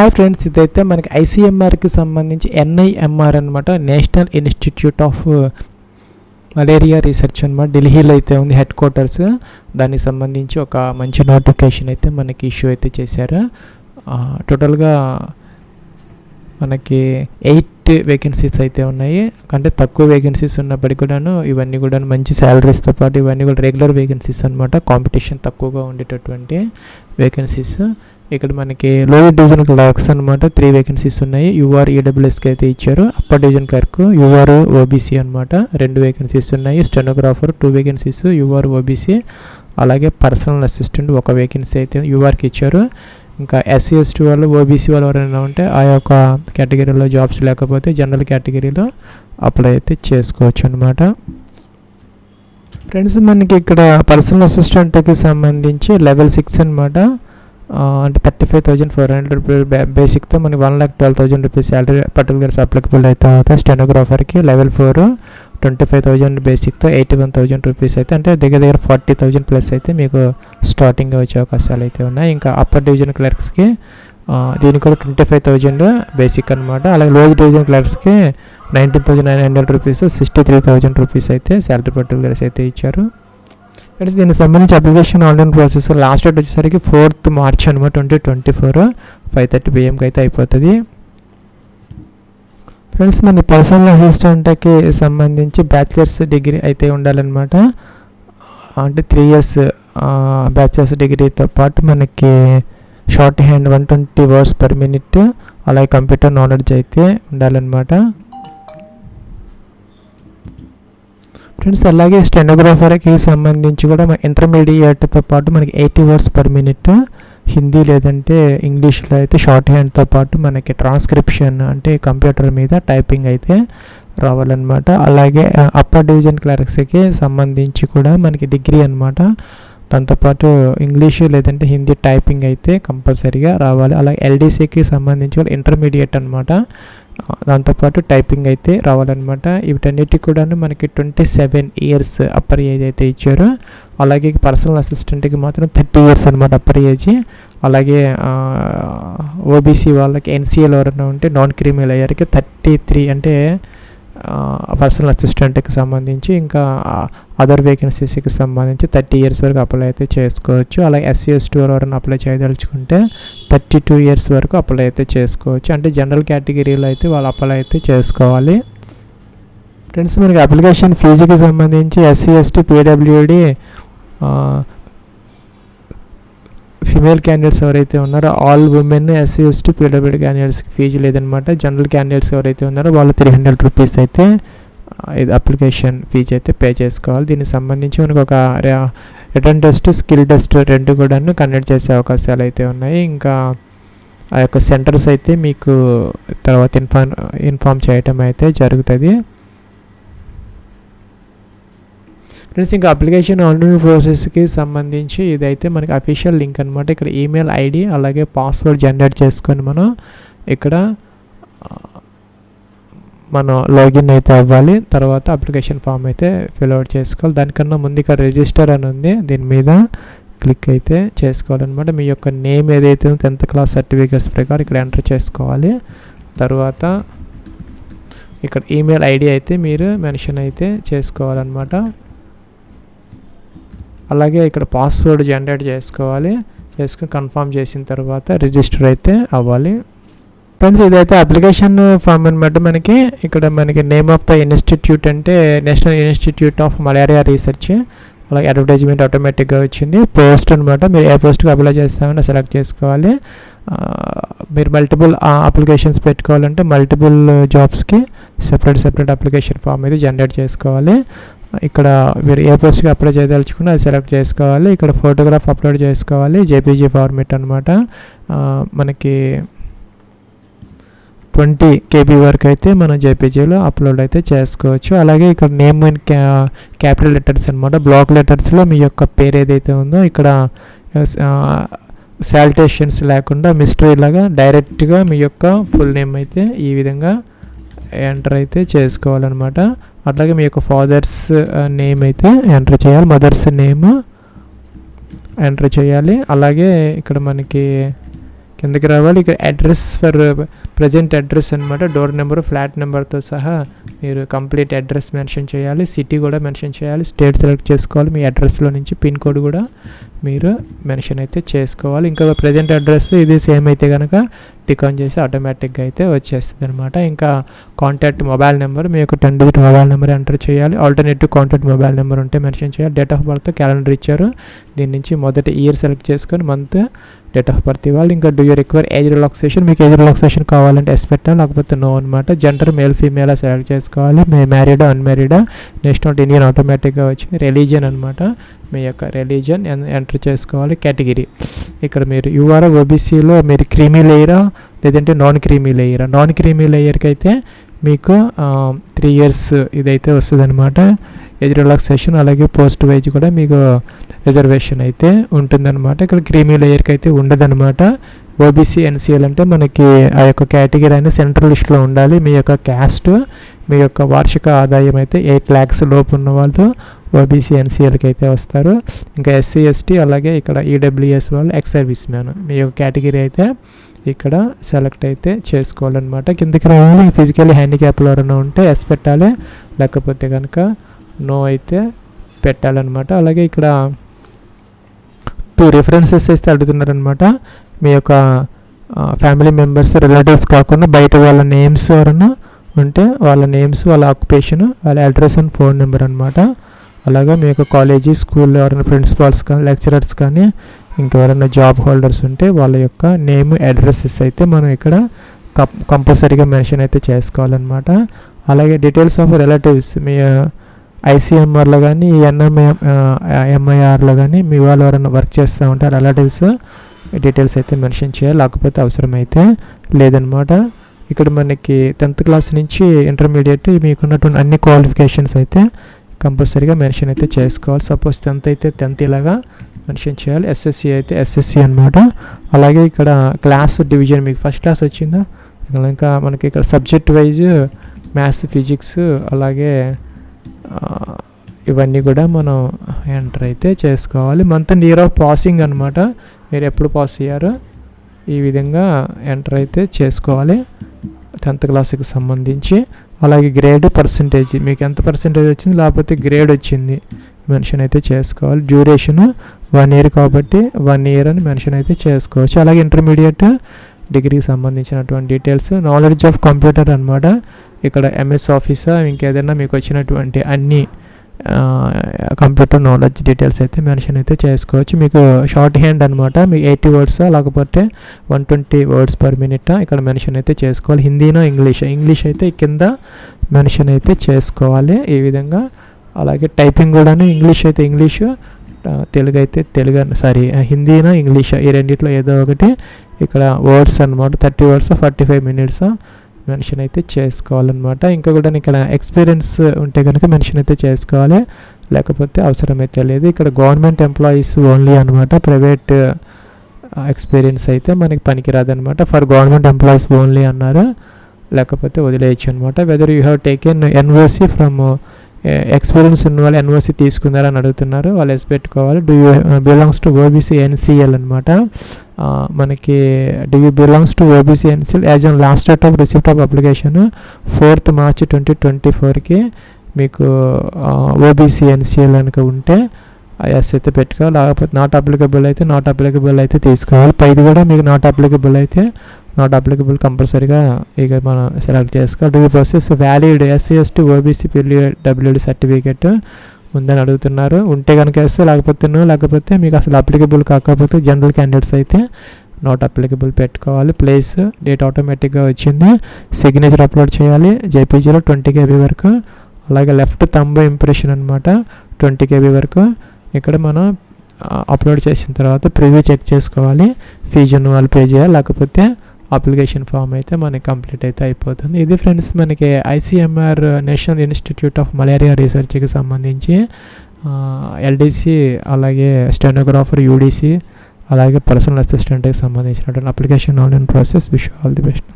Hi friends ఇదైతే మనకి ఐసీఎంఆర్కి సంబంధించి ఎన్ఐఎంఆర్ అనమాట national institute of malaria research అనమాట ఢిల్లీలో అయితే ఉంది హెడ్ క్వార్టర్స్ దానికి సంబంధించి ఒక మంచి నోటిఫికేషన్ అయితే మనకి ఇష్యూ అయితే చేశారు. టోటల్గా మనకి ఎయిట్ వేకెన్సీస్ అయితే ఉన్నాయి. అంటే తక్కువ వేకెన్సీస్ ఉన్నప్పటికీ కూడాను ఇవన్నీ కూడా మంచి శాలరీస్తో పాటు ఇవన్నీ కూడా రెగ్యులర్ వేకెన్సీస్ అనమాట కాంపిటీషన్ తక్కువగా ఉండేటటువంటి వేకెన్సీస్ ఇక్కడ మనకి లోయర్ డివిజన్ క్లర్క్స్ అనమాట త్రీ వేకెన్సీస్ ఉన్నాయి. యూఆర్ ఈడబ్ల్యూఎస్కి అయితే ఇచ్చారు. Upper division clerk UR OBC అనమాట రెండు వేకెన్సీస్ ఉన్నాయి. Stenographer two vacancies UR OBC అలాగే పర్సనల్ అసిస్టెంట్ ఒక వేకెన్సీ అయితే యూఆర్కి ఇచ్చారు. ఇంకా ఎస్సీ ఎస్టీ వాళ్ళు ఓబీసీ వాళ్ళు ఎవరైనా ఉంటే ఆ యొక్క కేటగిరీలో జాబ్స్ లేకపోతే జనరల్ కేటగిరీలో అప్లై అయితే చేసుకోవచ్చు అనమాట ఫ్రెండ్స్ మనకి ఇక్కడ పర్సనల్ అసిస్టెంట్కి సంబంధించి లెవెల్ సిక్స్ అనమాట అంటే thirty five thousand four hundred rupees బేసిక్తో మనకి one lakh twelve thousand rupees salary particulars applicable అయితే అవుతాయి స్టెనోగ్రాఫర్కి level four twenty five thousand బేసిక్తో eighty one thousand rupees అయితే. అంటే దగ్గర దగ్గర ఫార్టీ థౌజండ్ ప్లస్ అయితే మీకు స్టార్టింగ్ వచ్చే అవకాశాలు అయితే ఉన్నాయి. ఇంకా అప్పర్ డివిజన్ క్లర్క్స్కి దీనికి కూడా ట్వంటీ ఫైవ్ థౌజండ్ బేసిక్ అనమాట అలాగే lower division క్లర్క్స్కి nineteen thousand nine hundred rupees sixty three thousand rupees అయితే శాలరీ పర్టికులర్స్ అయితే ఇచ్చారు. ఫ్రెండ్స్ దీనికి సంబంధించి application online process last date వచ్చేసరికి ఫోర్త్ మార్చ్ అనమాట twenty twenty four five thirty పిఎంకి అయితే అయిపోతుంది. ఫ్రెండ్స్ మన పర్సనల్ అసిస్టెంట్కి సంబంధించి బ్యాచిలర్స్ డిగ్రీ అయితే ఉండాలన్నమాట. అంటే త్రీ ఇయర్స్ బ్యాచిలర్స్ డిగ్రీతో పాటు మనకి shorthand one twenty words per minute అలాగే కంప్యూటర్ నాలెడ్జ్ అయితే ఉండాలన్నమాట. ఫ్రెండ్స్ అలాగే స్టెనోగ్రాఫర్కి సంబంధించి కూడా మన ఇంటర్మీడియట్తో పాటు మనకి eighty words per minute Hindi లేదంటే ఇంగ్లీష్లో అయితే షార్ట్ హ్యాండ్తో పాటు మనకి ట్రాన్స్క్రిప్షన్ అంటే కంప్యూటర్ మీద టైపింగ్ అయితే రావాలన్నమాట. అలాగే అప్పర్ డివిజన్ క్లర్క్స్కి సంబంధించి కూడా మనకి డిగ్రీ అనమాట దాంతోపాటు ఇంగ్లీషు లేదంటే హిందీ టైపింగ్ అయితే కంపల్సరీగా రావాలి. అలాగే ఎల్డీసీకి సంబంధించి కూడా ఇంటర్మీడియట్ అనమాట దాంతోపాటు టైపింగ్ అయితే రావాలన్నమాట. వీటన్నిటికి కూడా మనకి twenty seven years upper age అయితే ఇచ్చారు. అలాగే పర్సనల్ అసిస్టెంట్కి మాత్రం థర్టీ ఇయర్స్ అనమాట అప్పర్ ఏజ్. అలాగే ఓబీసీ వాళ్ళకి ఎన్సీఎల్ ఎవరైనా ఉంటే నాన్ క్రిమినల్ అయ్యారికి థర్టీ త్రీ అంటే పర్సనల్ అసిస్టెంట్కి సంబంధించి ఇంకా అదర్ వేకెన్సీస్కి సంబంధించి థర్టీ ఇయర్స్ వరకు అప్లై అయితే చేసుకోవచ్చు. అలాగే ఎస్సీ ఎస్టీ ఎవరైనా అప్లై చేయదలుచుకుంటే థర్టీ టూ ఇయర్స్ వరకు అప్లై అయితే చేసుకోవచ్చు. అంటే జనరల్ కేటగిరీలో అయితే వాళ్ళు అప్లై అయితే చేసుకోవాలి. ఫ్రెండ్స్ మనకి అప్లికేషన్ ఫీజుకి సంబంధించి SC ST PWD female candidates ఎవరైతే ఉన్నారో all women SC ST PWD క్యాండిడేట్స్కి ఫీజు లేదనమాట జనరల్ క్యాండిడేట్స్ ఎవరైతే ఉన్నారో వాళ్ళు త్రీ హండ్రెడ్ రూపీస్ అయితే ఇది అప్లికేషన్ ఫీజు అయితే పే చేసుకోవాలి. దీనికి సంబంధించి మనకు ఒక రిటర్న్ టెస్ట్ స్కిల్ టెస్ట్ రెండు కూడా కండక్ట్ చేసే అవకాశాలు అయితే ఉన్నాయి. ఇంకా ఆ యొక్క సెంటర్స్ అయితే మీకు తర్వాత ఇన్ఫార్మ్ ఇన్ఫార్మ్ చేయటం అయితే జరుగుతుంది. ఫ్రెండ్స్ ఇంకా అప్లికేషన్ ఆన్లైన్ ప్రాసెస్కి సంబంధించి ఇదైతే మనకి అఫీషియల్ లింక్ అనమాట ఇక్కడ ఈమెయిల్ ఐడి అలాగే పాస్వర్డ్ జనరేట్ చేసుకొని మనం ఇక్కడ మనం లాగిన్ అయితే అవ్వాలి. తర్వాత అప్లికేషన్ ఫామ్ అయితే ఫిల్అవుట్ చేసుకోవాలి. దానికన్నా ముందు ఇక్కడ రిజిస్టర్ అని ఉంది. దీని మీద క్లిక్ అయితే చేసుకోవాలన్నమాట. మీ యొక్క నేమ్ ఏదైతే టెన్త్ క్లాస్ సర్టిఫికేట్స్ ప్రకారం ఇక్కడ ఎంటర్ చేసుకోవాలి. తర్వాత ఇక్కడ ఈమెయిల్ ఐడి అయితే మీరు మెన్షన్ అయితే చేసుకోవాలన్నమాట. అలాగే ఇక్కడ పాస్వర్డ్ జనరేట్ చేసుకోవాలి. చేసుకుని కన్ఫర్మ్ చేసిన తర్వాత రిజిస్టర్ అయితే అవ్వాలి. ఫ్రెండ్స్ ఇదైతే అప్లికేషన్ ఫామ్ అనమాట మనకి. ఇక్కడ మనకి నేమ్ ఆఫ్ ద ఇన్స్టిట్యూట్ అంటే national institute of malaria research అలాగే అడ్వర్టైజ్మెంట్ ఆటోమేటిక్గా వచ్చింది. పోస్ట్ అనమాట మీరు ఏ పోస్ట్కి అప్లై చేస్తామని సెలెక్ట్ చేసుకోవాలి. మీరు మల్టిపుల్ అప్లికేషన్స్ పెట్టుకోవాలంటే మల్టిపుల్ జాబ్స్కి సెపరేట్ సెపరేట్ అప్లికేషన్ ఫామ్ అయితే జనరేట్ చేసుకోవాలి. ఇక్కడ మీరు ఏ పోస్ట్కి అప్లై చేయదలుచుకున్నా అది సెలెక్ట్ చేసుకోవాలి. ఇక్కడ ఫోటోగ్రాఫ్ అప్లోడ్ చేసుకోవాలి. జేపీజీ ఫార్మేట్ అనమాట మనకి ట్వంటీ కేబీ వరకు అయితే మనం జేపీజీలో అప్లోడ్ అయితే చేసుకోవచ్చు. అలాగే ఇక్కడ నేమ్ అండ్ క్యా క్యాపిటల్ లెటర్స్ అనమాట బ్లాక్ లెటర్స్లో మీ యొక్క పేరు ఏదైతే ఉందో ఇక్కడ శాలిటేషన్స్ లేకుండా మిస్టరీ లాగా డైరెక్ట్గా మీ యొక్క ఫుల్ నేమ్ అయితే ఈ విధంగా ఎంటర్ అయితే చేసుకోవాలన్నమాట. అట్లాగే మీ యొక్క ఫాదర్స్ నేమ్ uh, అయితే ఎంటర్ చేయాలి. మదర్స్ నేమ్ ఎంటర్ చేయాలి. అలాగే ఇక్కడ మనకి కిందకి రావాలి. ఇక్కడ అడ్రస్ ఫర్ ప్రజెంట్ అడ్రస్ అనమాట డోర్ నెంబర్ ఫ్లాట్ నెంబర్తో సహా మీరు కంప్లీట్ అడ్రస్ మెన్షన్ చేయాలి. సిటీ కూడా మెన్షన్ చేయాలి. స్టేట్ సెలెక్ట్ చేసుకోవాలి. మీ అడ్రస్లో నుంచి పిన్ కోడ్ కూడా మీరు మెన్షన్ అయితే చేసుకోవాలి. ఇంకా ప్రజెంట్ అడ్రస్ ఇది సేమ్ అయితే కనుక టిక్ ఆన్ చేసి ఆటోమేటిక్గా అయితే వచ్చేస్తుంది అనమాట ఇంకా కాంటాక్ట్ మొబైల్ నెంబర్ మీ యొక్క ten digit mobile number enter చేయాలి. ఆల్టర్నేటివ్ కాంటాక్ట్ మొబైల్ నెంబర్ ఉంటే మెన్షన్ చేయాలి. డేట్ ఆఫ్ బర్త్ క్యాలెండర్ ఇచ్చారు. దీని నుంచి మొదటి ఇయర్ సెలెక్ట్ చేసుకొని మంత్ డేట్ ఆఫ్ బర్త్ ఇవ్వాలి. ఇంకా do you require age relaxation మీకు ఏజ్ రిలాక్సేషన్ కావాలంటే ఎస్ పెట్టాలి లేకపోతే నో అనమాట జెండర్ మేల్ ఫీమేల్ సెలెక్ట్ చేసుకోవాలి. మీ మ్యారీడా అన్మ్యారీడా నెక్స్ట్ నాట్ ఇండియన్ ఆటోమేటిక్గా వచ్చింది. రిలీజియన్ అనమాట మీ యొక్క రిలీజియన్ ఎంటర్ చేసుకోవాలి. కేటగిరీ ఇక్కడ మీరు యూఆర్ ఓబీసీలో మీరు క్రీమీ లేయరా లేదంటే నాన్ క్రీమీ లేయరా నాన్ క్రీమీ లేయర్కి అయితే మీకు త్రీ ఇయర్స్ ఇదైతే వస్తుంది అనమాట ఏజ్ రిలాక్సేషన్ అలాగే పోస్ట్ వైజ్ కూడా మీకు రిజర్వేషన్ అయితే ఉంటుందన్నమాట. ఇక్కడ క్రీమీ లేయర్కి అయితే ఉండదన్నమాట. ఓబీసీ ఎన్సీఎల్ అంటే మనకి ఆ యొక్క కేటగిరీ అనేది సెంట్రల్ లిస్ట్లో ఉండాలి. మీ యొక్క క్యాస్ట్ మీ యొక్క వార్షిక ఆదాయం అయితే ఎయిట్ ల్యాక్స్ లోపు ఉన్న వాళ్ళు ఓబీసీ ఎన్సీఎల్కి అయితే వస్తారు. ఇంకా ఎస్సీ ఎస్టీ అలాగే ఇక్కడ ఈడబ్ల్యూఎస్ వాళ్ళు ఎక్స్ సర్వీస్ మ్యాన్. మీ యొక్క కేటగిరీ అయితే ఇక్కడ సెలెక్ట్ అయితే చేసుకోవాలన్నమాట. కిందకి రావాలి. ఫిజికల్లీ హ్యాండిక్యాప్లు ఎవరైనా ఉంటే ఎస్ పెట్టాలి. లేకపోతే కనుక నో అయితే పెట్టాలన్నమాట. అలాగే ఇక్కడ టూ రిఫరెన్సెస్ అయితే అడుగుతున్నారనమాట మీ యొక్క ఫ్యామిలీ మెంబర్స్ రిలేటివ్స్ కాకుండా బయట వాళ్ళ నేమ్స్ ఎవరైనా ఉంటే వాళ్ళ నేమ్స్ వాళ్ళ ఆక్యుపేషన్ వాళ్ళ అడ్రస్ అండ్ ఫోన్ నెంబర్ అనమాట అలాగే మీ యొక్క కాలేజీ స్కూల్లో ఎవరైనా ప్రిన్సిపాల్స్ కానీ లెక్చరర్స్ కానీ ఇంకెవరైనా జాబ్ హోల్డర్స్ ఉంటే వాళ్ళ యొక్క నేమ్ అడ్రసెస్ అయితే మనం ఇక్కడ కంపల్సరీగా మెన్షన్ అయితే చేసుకోవాలన్నమాట. అలాగే డీటెయిల్స్ ఆఫ్ రిలేటివ్స్ మీ ఐసీఎంఆర్లో కానీ ఎన్ఎంఏ ఎంఐఆర్లో కానీ మీ వాళ్ళు ఎవరైనా వర్క్ చేస్తూ ఉంటారు రిలేటివ్స్ డీటెయిల్స్ అయితే మెన్షన్ చేయాలి. లేకపోతే అవసరమైతే లేదనమాట. ఇక్కడ మనకి టెన్త్ క్లాస్ నుంచి ఇంటర్మీడియట్ మీకున్నటువంటి అన్ని క్వాలిఫికేషన్స్ అయితే కంపల్సరీగా మెన్షన్ అయితే చేసుకోవాలి. సపోజ్ టెన్త్ అయితే టెన్త్ ఇలాగా మెన్షన్ చేయాలి. ఎస్ఎస్సి అయితే ఎస్ఎస్సి అనమాట అలాగే ఇక్కడ క్లాస్ డివిజన్ మీకు ఫస్ట్ క్లాస్ వచ్చిందా? ఇంకా మనకి ఇక్కడ సబ్జెక్ట్ వైజ్ మ్యాథ్స్ ఫిజిక్స్ అలాగే ఇవన్నీ కూడా మనం ఎంటర్ అయితే చేసుకోవాలి. Month near year of passing అనమాట మీరు ఎప్పుడు పాస్ అయ్యారో ఈ విధంగా ఎంటర్ అయితే చేసుకోవాలి. టెన్త్ క్లాస్కి సంబంధించి. అలాగే గ్రేడ్ పర్సంటేజ్ మీకు ఎంత పర్సంటేజ్ వచ్చింది? లేకపోతే గ్రేడ్ వచ్చింది? మెన్షన్ అయితే చేసుకోవాలి. డ్యూరేషన్ వన్ ఇయర్ కాబట్టి వన్ ఇయర్ అని మెన్షన్ అయితే చేసుకోవచ్చు. అలాగే ఇంటర్మీడియట్ డిగ్రీకి సంబంధించినటువంటి డీటెయిల్స్ నాలెడ్జ్ ఆఫ్ కంప్యూటర్ అనమాట ఇక్కడ ఎంఎస్ ఆఫీసా ఇంకేదైనా మీకు వచ్చినటువంటి అన్ని కంప్యూటర్ నాలెడ్జ్ డీటెయిల్స్ అయితే మెన్షన్ అయితే చేసుకోవచ్చు. మీకు షార్ట్ హ్యాండ్ అనమాట మీకు ఎయిటీ వర్డ్స్ లేకపోతే one twenty words per minute ఇక్కడ మెన్షన్ అయితే చేసుకోవాలి. హిందీనో ఇంగ్లీష్? ఇంగ్లీష్ అయితే కింద మెన్షన్ అయితే చేసుకోవాలి. ఈ విధంగా అలాగే టైపింగ్ కూడాను ఇంగ్లీష్ అయితే ఇంగ్లీషు తెలుగు అయితే తెలుగు సారీ హిందీనా ఇంగ్లీష్ ఈ రెండిట్లో ఏదో ఒకటి. ఇక్కడ వర్డ్స్ అనమాట thirty words forty five minutes mention అయితే చేసుకోవాలన్నమాట. ఇంకా కూడా ఇక్కడ ఎక్స్పీరియన్స్ ఉంటే కనుక మెన్షన్ అయితే చేసుకోవాలి. లేకపోతే అవసరమైతే లేదు. ఇక్కడ గవర్నమెంట్ ఎంప్లాయీస్ ఓన్లీ అనమాట ప్రైవేట్ ఎక్స్పీరియన్స్ అయితే మనకి పనికిరాదనమాట ఫర్ గవర్నమెంట్ ఎంప్లాయీస్ ఓన్లీ అన్నారు. లేకపోతే వదిలేయచ్చు అనమాట whether you have taken NOC from experience ఉన్న వాళ్ళు ఎన్ఓసి తీసుకున్నారని అడుగుతున్నారు. వాళ్ళు ఎస్ పెట్టుకోవాలి do you belongs to OBC NCL అనమాట మనకి డివి belongs to OBC NCL as on last date of receipt of application fourth March twenty twenty ఫోర్కి మీకు ఓబీసీ ఎన్సిఎల్ కనుక ఉంటే ఎస్ అయితే పెట్టుకోవాలి. లేకపోతే నాట్ అప్లికబుల్ అయితే నాట్ అప్లికబుల్ అయితే తీసుకోవాలి. పైది కూడా మీకు నాట్ అప్లికబుల్ అయితే నాట్ అప్లికబుల్ కంపల్సరీగా ఇక మనం సెలెక్ట్ చేసుకోవాలి. Do process valid SC ST OBC WD certificate ఉందని అడుగుతున్నారు. ఉంటే కనుక వేస్తే లేకపోతే లేకపోతే మీకు అసలు అప్లికబుల్ కాకపోతే జనరల్ క్యాండిడేట్స్ అయితే నోట్ అప్లికబుల్ పెట్టుకోవాలి. ప్లేస్ డేట్ ఆటోమేటిక్గా వచ్చింది. సిగ్నేచర్ అప్లోడ్ చేయాలి. జేపీజీలో ట్వంటీ కేబీ వరకు. అలాగే లెఫ్ట్ తంబ ఇంప్రెషన్ అనమాట ట్వంటీ కేబీ వరకు. ఇక్కడ మనం అప్లోడ్ చేసిన తర్వాత ప్రివ్యూ చెక్ చేసుకోవాలి. ఫీజు వాళ్ళు పే చేయాలి. లేకపోతే అప్లికేషన్ ఫామ్ అయితే మనకి కంప్లీట్ అయితే అయిపోతుంది. ఇది ఫ్రెండ్స్ మనకి ICMR national institute of malaria రీసెర్చ్కి సంబంధించి ఎల్డీసీ అలాగే స్టెనోగ్రాఫర్ యూడీసీ అలాగే పర్సనల్ అసిస్టెంట్కి సంబంధించినటువంటి application online process. Wish all the best.